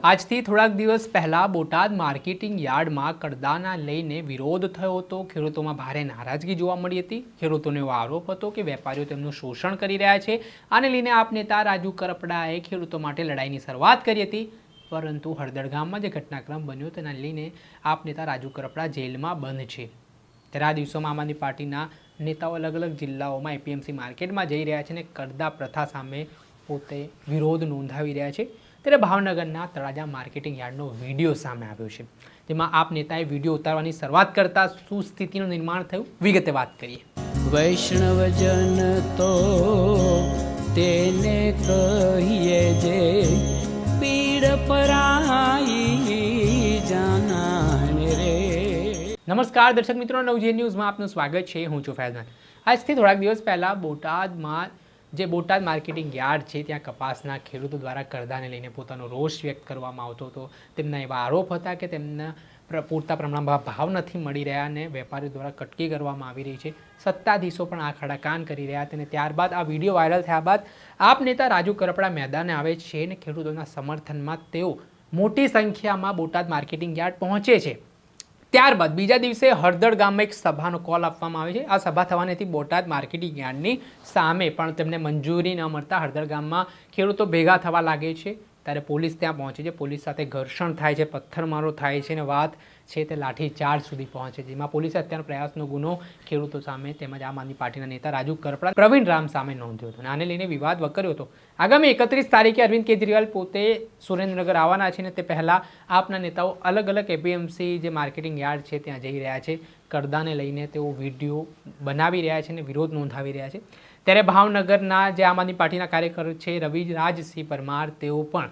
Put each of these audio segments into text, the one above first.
આજથી થોડાક દિવસ પહેલાં બોટાદ માર્કેટિંગ યાર્ડમાં કડદાના લઈને વિરોધ થયો હતો. ખેડૂતોમાં ભારે નારાજગી જોવા મળી હતી. ખેડૂતોનો એવો આરોપ હતો કે વેપારીઓ તેમનું શોષણ કરી રહ્યા છે. આને લઈને આપ નેતા રાજુ કરપડાએ ખેડૂતો માટે લડાઈની શરૂઆત કરી હતી. પરંતુ હળદર ગામમાં જે ઘટનાક્રમ બન્યો તેના લઈને આપ નેતા રાજુ કરપડા જેલમાં બંધ છે. ત્યારે આ દિવસોમાં આમ આદમી પાર્ટીના નેતાઓ અલગ અલગ જિલ્લાઓમાં એપીએમસી માર્કેટમાં જઈ રહ્યા છે અને કરદા પ્રથા સામે પોતે વિરોધ નોંધાવી રહ્યા છે. ત્યારે ભાવનગરના તળાજા માર્કેટિંગ યાર્ડનો વીડિયો સામે આવ્યો છે. જેમાં આપ નેતાએ વીડિયો ઉતારવાની શરૂઆત કરતા શું સ્થિતિનું નિર્માણ થયું વિગતે વાત કરીએ. વૈષ્ણવજન તો તેને કહીએ જે પીડ પરાઈ જાનાને રે. નમસ્કાર દર્શક મિત્રો નવજીવન ન્યૂઝમાં આપનું સ્વાગત છે. હું છું ફૈઝાન. આજથી થોડાક દિવસ પહેલાં બોટાદમાં જે બોટાદ માર્કેટિંગ યાર્ડ છે, ત્યાં કપાસના ખેડૂતો દ્વારા કરદાને લઈને પોતાનો રોષ વ્યક્ત કરવામાં આવતો હતો. તેમના એવા આરોપ હતા કે તેમના પ્ર- પૂરતા પ્રમાણમાં ભાવ નથી મળી રહ્યા અને વેપારીઓ દ્વારા કટકી કરવામાં આવી રહી છે. સત્તાધીશો પણ આ ખડાકાન કરી રહ્યા હતા અને ત્યારબાદ આ વીડિયો વાયરલ થયા બાદ આપ નેતા રાજુ કરપડા મેદાને આવે છે અને ખેડૂતોના સમર્થનમાં તેઓ મોટી સંખ્યામાં બોટાદ માર્કેટિંગ યાર્ડ પહોંચે છે. ત્યારબાદ બીજા દિવસે હળદળ ગામમાં એક સભાનો કોલ આપવામાં આવે છે. આ સભા થવાની બોટાદ માર્કેટિંગ યાર્ડની સામે, પણ તેમને મંજૂરી ન મળતા હળદળ ગામમાં ખેડૂતો ભેગા થવા લાગે છે. ત્યારે પોલીસ ત્યાં પહોંચે છે. પોલીસ સાથે ઘર્ષણ થાય છે, પથ્થરમારો થાય છે અને વાત છે તે લાઠી ચાર્જ સુધી પહોંચે છે, જેમાં પોલીસે અત્યાર પ્રયાસનો ગુનો ખેડૂતો સામે તેમજ આમ આદમી પાર્ટીના નેતા રાજુ કરપડા, પ્રવીણ રામ સામે નોંધ્યો હતો. અને આને લઈને વિવાદ વકર્યો હતો. આગામી એકત્રીસ તારીખે અરવિંદ કેજરીવાલ પોતે સુરેન્દ્રનગર આવવાના છે ને તે પહેલાં આપના નેતાઓ અલગ અલગ એપીએમસી જે માર્કેટિંગ યાર્ડ છે, ત્યાં જઈ રહ્યા છે. કરદાને લઈને તેઓ વીડિયો બનાવી રહ્યા છે અને વિરોધ નોંધાવી રહ્યા છે. ત્યારે ભાવનગરના જે આમ આદમી પાર્ટીના કાર્યકર છે રવિ રાજસિંહ પરમાર, તેઓ પણ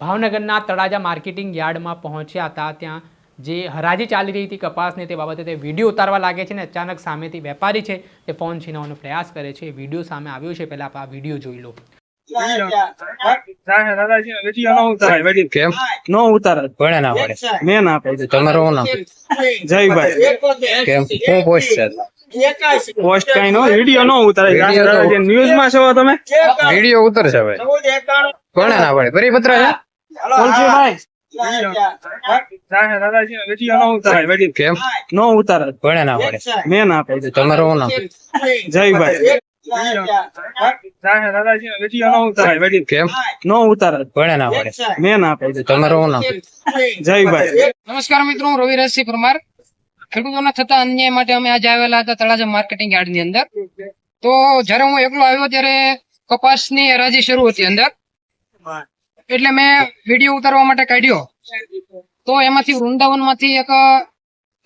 ભાવનગરના તળાજા માર્કેટિંગ યાર્ડમાં પહોંચ્યા હતા. ત્યાં જે હરાજી ચાલી રહી હતી કપાસને તે બાબતે તે વીડિયો ઉતારવા લાગે છે ને અચાનક સામેથી વેપારી છે તે ફોન છીનવાનો પ્રયાસ કરે છે. વીડિયો સામે આવ્યો છે, પહેલાં આપ આ વીડિયો જોઈ લો. કેમ? નો ઉતારે. ભણે ના પડે મેં ના પાડી. તમારું શું નામ? જયભાઈ કેમ? શું પોસ્ટ કઈ નો વીડિયો નો ઉતારે. Video માં છો તમે? વીડિયો ઉતરશે ભાઈ ભણે ના પડે પરિપત્ર છે? કોલજીભાઈ વીડિયો નો ઉતારે. કેમ? નો ઉતારે. ભણે ના પડે મેં ના પાડી. તમારો ભણે મેં ના પાડી નામ જયભાઈ નમસ્કાર મિત્રો હું રવિ રસી પરમાર. ખેડૂતોના થતા અન્યાય માટે અમે આજે આવેલા હતા તળાજા માર્કેટિંગ યાર્ડની અંદર. તો જ્યારે હું એકલો આવ્યો ત્યારે કપાસની હરાજી શરૂ હતી અંદર. એટલે મેં વીડિયો ઉતારવા માટે કાઢ્યો. તો એમાંથી વૃંદાવનમાંથી એક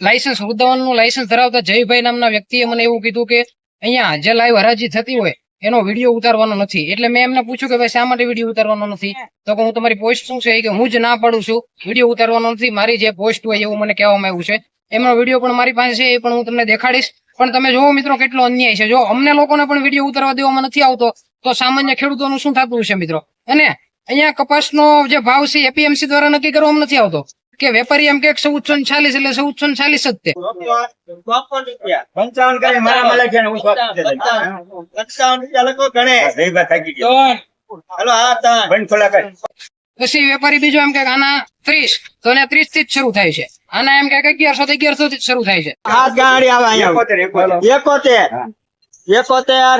લાયસન્સ વૃંદાવનનું લાયસન્સ ધરાવતા જયભાઈ નામના વ્યક્તિએ મને એવું કીધું કે અહીંયા જે લાઈવ હરાજી થતી હોય એનો વીડિયો ઉતારવાનો નથી. એટલે મેં એમને પૂછ્યું કે ભાઈ શા માટે વીડિયો ઉતારવાનો નથી? તો કે હું તમારી પોસ્ટ શું છે? કે હું જ ના પાડું છું. વીડિયો ઉતારવાનો નથી. મારી જે પોસ્ટ હોય એવું મને કહેવામાં આવ્યું છે. એમનો વીડિયો પણ મારી પાસે છે એ પણ હું તમને દેખાડીશ. પણ તમે જોવો મિત્રો કેટલો અન્યાય છે. જો અમને લોકોને પણ વીડિયો ઉતારવા દેવામાં નથી આવતો તો સામાન્ય ખેડૂતોનું શું થતું છે મિત્રો? અને અહીંયા કપાસનો જે ભાવ છે એપીએમસી દ્વારા નક્કી કરવામાં નથી આવતો. કે વેપારી એમ કે ચૌદસો ને ચાલીસ એટલે ચૌદસો ને ચાલીસ જ તે. પછી વેપારી બીજો એમ કે આના ત્રીસ તો એને ત્રીસથી જ શરૂ થાય છે. આના એમ કે અગિયારસો થી અગિયારસો થી શરૂ થાય છે. આ ગાડી આવે અહીંયા. એકોતેર એકોતેર.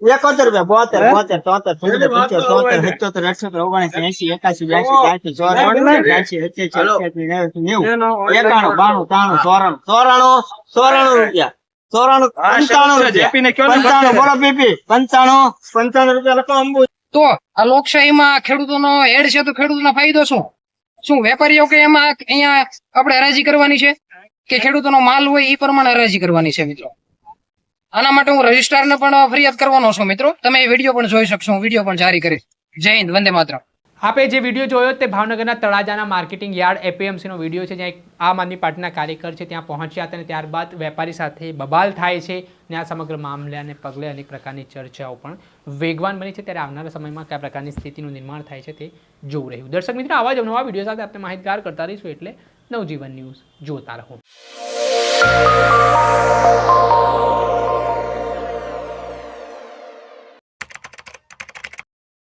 એકોતેર રૂપિયા બોતેર બોતેર તોતેર ચુમ્મોતેર પંચોતેર તોતેર સત્યોતેર અઠ્યોતેર ઓગણસી એસી એકાસી બ્યાસી ત્યાંસી ચોરાણું ત્યાંસી સત્યાસી અઠ્યાસી નેવું. નેવું એકાણું બાણું ત્રાણું ચોરાણું ચોરાણું ચોરાણું રૂપિયા. ચોરાણું પંચાણું રૂપિયા. પંચાણું બોલો પીપી. પંચાણું. પંચાણું રૂપિયા લખો અંબુ. તો આ લોકશાહીમાં ખેડૂતોનો એડ છે તો ખેડૂતોનો ફાયદો શું? શું વેપારીઓ કે એમાં અહીંયા આપણે હરાજી કરવાની છે? કે ખેડૂતોનો માલ હોય એ પ્રમાણે હરાજી કરવાની છે મિત્રો? આના માટે હું રજિસ્ટ્રારને પણ ફરિયાદ કરવાનો છું મિત્રો. તમે એ વીડિયો પણ જોઈ શકશો. હું વીડિયો પણ જારી કરીશ. જય હિન્દ. વંદે માત્ર આપે જે વીડિયો જોયો તે ભાવનગરના તળાજાના માર્કેટિંગ યાર્ડ એપીએમસીનો વીડિયો છે, જ્યાં એક આમ આદમી પાર્ટીના કાર્યકર છે, ત્યાં પહોંચ્યા હતા અને ત્યારબાદ વેપારી સાથે બબાલ થાય છે ને આ સમગ્ર મામલાને પગલે અનેક પ્રકારની ચર્ચાઓ પણ વેગવાન બની છે. ત્યારે આવનારા સમયમાં કયા પ્રકારની સ્થિતિનું નિર્માણ થાય છે તે જોવું રહ્યું. દર્શક મિત્રો, આવા જ નવા વીડિયો સાથે આપણે માહિતગાર કરતા રહીશું એટલે નવજીવન ન્યૂઝ જોતા રહો.